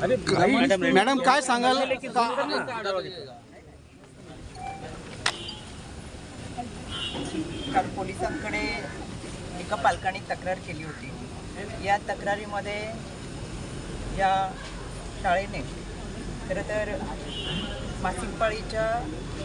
Madam काय सांगाल? काल पोलिसांकडे एका पालकाने तक्रार केली होती. या तक्रारीमध्ये या शाळेने खरं तर मासिक पाळीच्या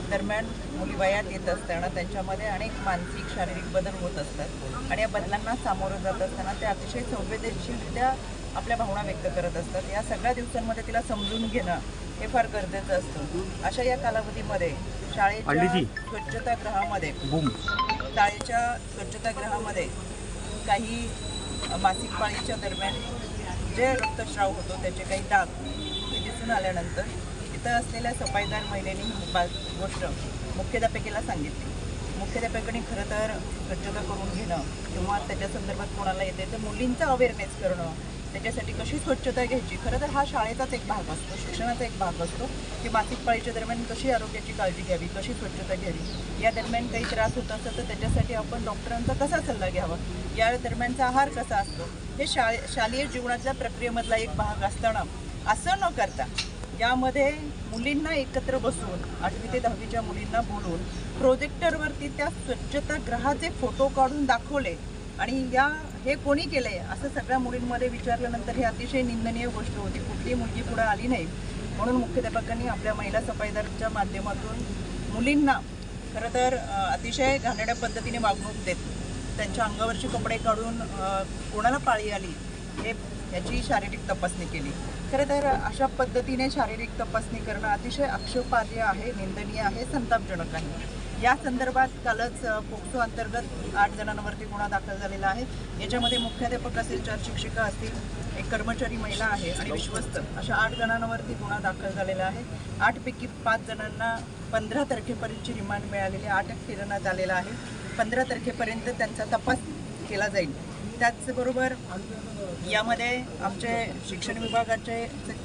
दरम्यान मुली वयात येत असताना त्यांच्यामध्ये अनेक मानसिक शारीरिक बदल होत असतात. आणि या बदलांना सामोरं जात असताना ते अतिशय संवेदनशीलरित्या आपल्या भावना व्यक्त करत असतात. या सगळ्या दिवसांमध्ये तिला समजून घेणं हे फार गरजेचं असतं. अशा या कालावधीमध्ये शाळेच्या स्वच्छतागृहामध्ये शाळेच्या स्वच्छतागृहामध्ये काही मासिक पाळीच्या दरम्यान जे रक्तस्राव होतो त्याचे काही डाग हे दिसून आल्यानंतर तिथं असलेल्या सफाईदार महिलेने ही बा गोष्ट मुख्याध्यापिकेला सांगितली. मुख्याध्यापकाने खरं तर स्वच्छता करून घेणं किंवा त्याच्या संदर्भात कोणाला येते तर मुलींचा अवेअरनेस करणं त्याच्यासाठी कशी स्वच्छता घ्यायची? खरं तर हा शाळेचाच एक भाग असतो शिक्षणाचा एक भाग असतो की मासिक पाळीच्या दरम्यान कशी आरोग्याची काळजी घ्यावी कशी स्वच्छता घ्यावी? या दरम्यान काही त्रास होत असेल तर त्याच्यासाठी आपण डॉक्टरांचा कसा सल्ला घ्यावा? या दरम्यानचा आहार कसा असतो? हे शाळे शालेय जीवनातल्या प्रक्रियेमधला एक भाग असताना असं न करता यामध्ये मुलींना एकत्र बसून आठवी ते दहावीच्या मुलींना बोलून प्रोजेक्टरवरती त्या स्वच्छतागृहाचे फोटो काढून दाखवले आणि या हे कोणी केलंय? असं सगळ्या मुलींमध्ये विचारल्यानंतर हे अतिशय निंदनीय गोष्ट होती. कुठली मुलगी पुढे आली नाही. म्हणून मुख्याध्यापकांनी आपल्या महिला सफाईदारच्या माध्यमातून मुलींना खरं तर अतिशय घाणेड्या पद्धतीने वागणूक देत त्यांच्या अंगावरचे कपडे काढून कोणाला पाळी आली हे याची शारीरिक तपासणी केली. खरं तर अशा पद्धतीने शारीरिक तपासणी करणं अतिशय आक्षेपार्ह आहे निंदनीय आहे संतापजनक आहे. या संदर्भात कालच पोक्सो अंतर्गत आठ जणांवरती गुन्हा दाखल झालेला आहे. याच्यामध्ये मुख्याध्यापक असतील चार शिक्षिका असतील एक कर्मचारी महिला आहे आणि विश्वस्त अशा आठ जणांवरती गुन्हा दाखल झालेला आहे. आठपैकी पाच जणांना पंधरा तारखेपर्यंतची रिमांड मिळालेली अटक करण्यात आलेला आहे. पंधरा तारखेपर्यंत त्यांचा तपास केला जाईल. त्याचबरोबर यामध्ये आमचे शिक्षण विभागाचे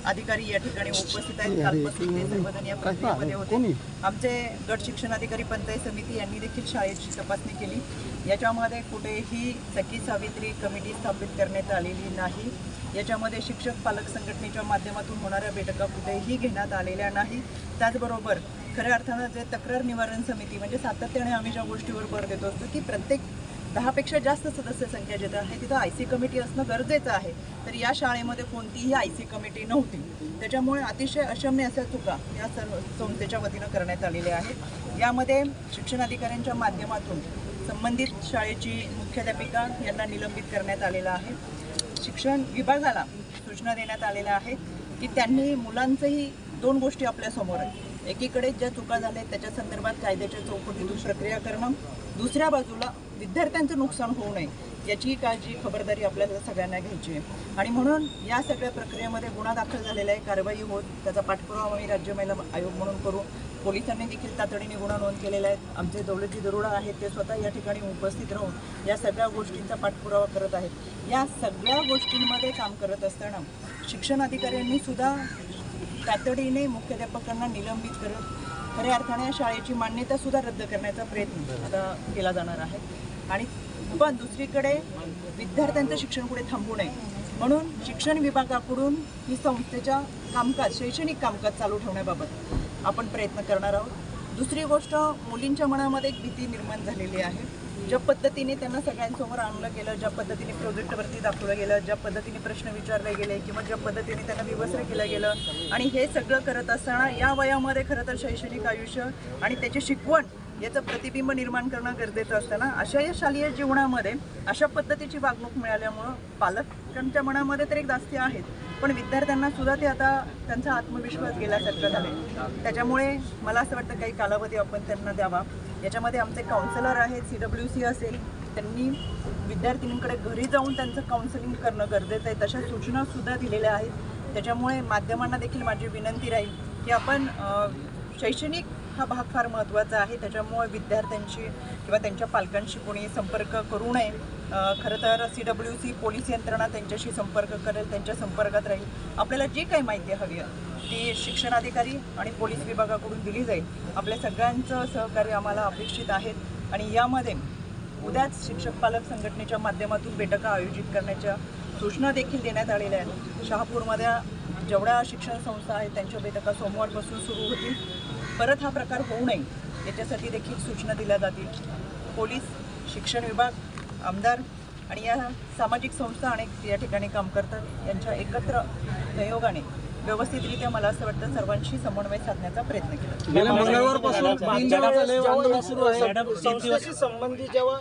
अधिकारी या ठिकाणी उपस्थित आहेत. कालपासून ते सर्वजण या प्रक्रियेमध्ये होते. आमचे गट शिक्षण अधिकारी पंचायत समिती यांनी देखील शाळेची तपासणी केली. याच्यामध्ये कुठेही सखी सावित्री कमिटी स्थापित करण्यात आलेली नाही. याच्यामध्ये शिक्षक पालक संघटनेच्या माध्यमातून होणाऱ्या बैठका कुठेही घेण्यात आलेल्या नाही. त्याचबरोबर खऱ्या अर्थानं जे तक्रार निवारण समिती म्हणजे सातत्याने आम्ही ज्या गोष्टीवर भर देतो असतो की प्रत्येक दहापेक्षा जास्त सदस्य संख्या जिथं आहे तिथं आय सी कमिटी असणं गरजेचं आहे. तर या शाळेमध्ये कोणतीही आय सी कमिटी नव्हती. त्याच्यामुळे अतिशय अशम्य अशा चुका या सर्व संस्थेच्या वतीनं करण्यात आलेल्या आहेत. यामध्ये शिक्षण अधिकाऱ्यांच्या माध्यमातून संबंधित शाळेची मुख्याध्यापिका यांना निलंबित करण्यात आलेलं आहे. शिक्षण विभागाला सूचना देण्यात आलेल्या आहेत की त्यांनी मुलांचंही दोन गोष्टी आपल्यासमोर आहेत. एकीकडे ज्या चुका झाल्या त्याच्या संदर्भात कायद्याच्या चौकटीतून प्रक्रिया करणं दुसऱ्या बाजूला विद्यार्थ्यांचं नुकसान होऊ नये याची काळजी खबरदारी आपल्याला सगळ्यांना घ्यायची आहे. आणि म्हणून या सगळ्या प्रक्रियेमध्ये गुन्हा दाखल झालेला आहे कारवाई होत त्याचा पाठपुरावा आम्ही राज्य महिला आयोग म्हणून करू. पोलिसांनी देखील तातडीने गुन्हा नोंद केलेला आहे. आमचे दौलतजी दरोडा आहेत ते स्वतः या ठिकाणी उपस्थित राहून या सगळ्या गोष्टींचा पाठपुरावा करत आहेत. या सगळ्या गोष्टींमध्ये काम करत असताना शिक्षण अधिकाऱ्यांनी सुद्धा तातडीने मुख्याध्यापकांना निलंबित करत खऱ्या अर्थाने या शाळेची मान्यतासुद्धा रद्द करण्याचा प्रयत्न आता केला जाणार आहे. आणि पण दुसरीकडे विद्यार्थ्यांचं शिक्षण पुढे थांबू नये. म्हणून शिक्षण विभागाकडून ही संस्थेच्या कामकाज शैक्षणिक कामकाज चालू ठेवण्याबाबत आपण प्रयत्न करणार आहोत. दुसरी गोष्ट मुलींच्या मनामध्ये एक भीती निर्माण झालेली आहे. ज्या पद्धतीने त्यांना सगळ्यांसमोर आणलं गेलं ज्या पद्धतीने प्रोजेक्टवरती दाखवलं गेलं ज्या पद्धतीने प्रश्न विचारले गेले किंवा ज्या पद्धतीने त्यांना विवस्त्र केलं गेलं. आणि हे सगळं करत असताना या वयामध्ये खरं तर शैक्षणिक आयुष्य आणि त्याची शिकवण याचं प्रतिबिंब निर्माण करणं गरजेचं असताना अशा या शालेय जीवनामध्ये अशा पद्धतीची वागणूक मिळाल्यामुळं पालकांच्या मनामध्ये तर एक दास्ती आहेत पण विद्यार्थ्यांना सुद्धा ते आता त्यांचा आत्मविश्वास गेल्यासारखं झाले त्याच्यामुळे मला असं वाटतं काही कालावधी आपण त्यांना द्यावा. याच्यामध्ये आमचे काउन्सिलर आहेत सी डब्ल्यू सी असेल त्यांनी विद्यार्थिनींकडे घरी जाऊन त्यांचं काउन्सिलिंग करणं गरजेचं आहे. तशा सूचनासुद्धा दिलेल्या आहेत. त्याच्यामुळे माध्यमांना देखील माझी विनंती राहील की आपण शैक्षणिक हा भाग फार महत्त्वाचा आहे. त्याच्यामुळे विद्यार्थ्यांशी किंवा त्यांच्या पालकांशी कोणी संपर्क करू नये. खरं तर सी डब्ल्यू सी पोलीस यंत्रणा त्यांच्याशी संपर्क करेल त्यांच्या संपर्कात राहील. आपल्याला जी काही माहिती हवी आहे ती शिक्षणाधिकारी आणि पोलीस विभागाकडून दिली जाईल. आपल्या सगळ्यांचं सहकार्य आम्हाला अपेक्षित आहेत आणि यामध्ये उद्याच शिक्षक पालक संघटनेच्या माध्यमातून बैठका आयोजित करण्याच्या सूचना देखील देण्यात आलेल्या आहेत. शहापूरमध्ये जेवढ्या शिक्षण संस्था आहेत त्यांच्या बैठका सोमवारपासून सुरू होतील. परत हा प्रकार होऊ नये याच्यासाठी देखील सूचना दिल्या जातील. पोलीस शिक्षण विभाग आमदार आणि या सामाजिक संस्था अनेक या ठिकाणी काम करतात. यांच्या एकत्र सहयोगाने व्यवस्थितरित्या मला असं वाटतं सर्वांशी समन्वय साधण्याचा प्रयत्न केला. मंगळवारपासून संबंधित जेव्हा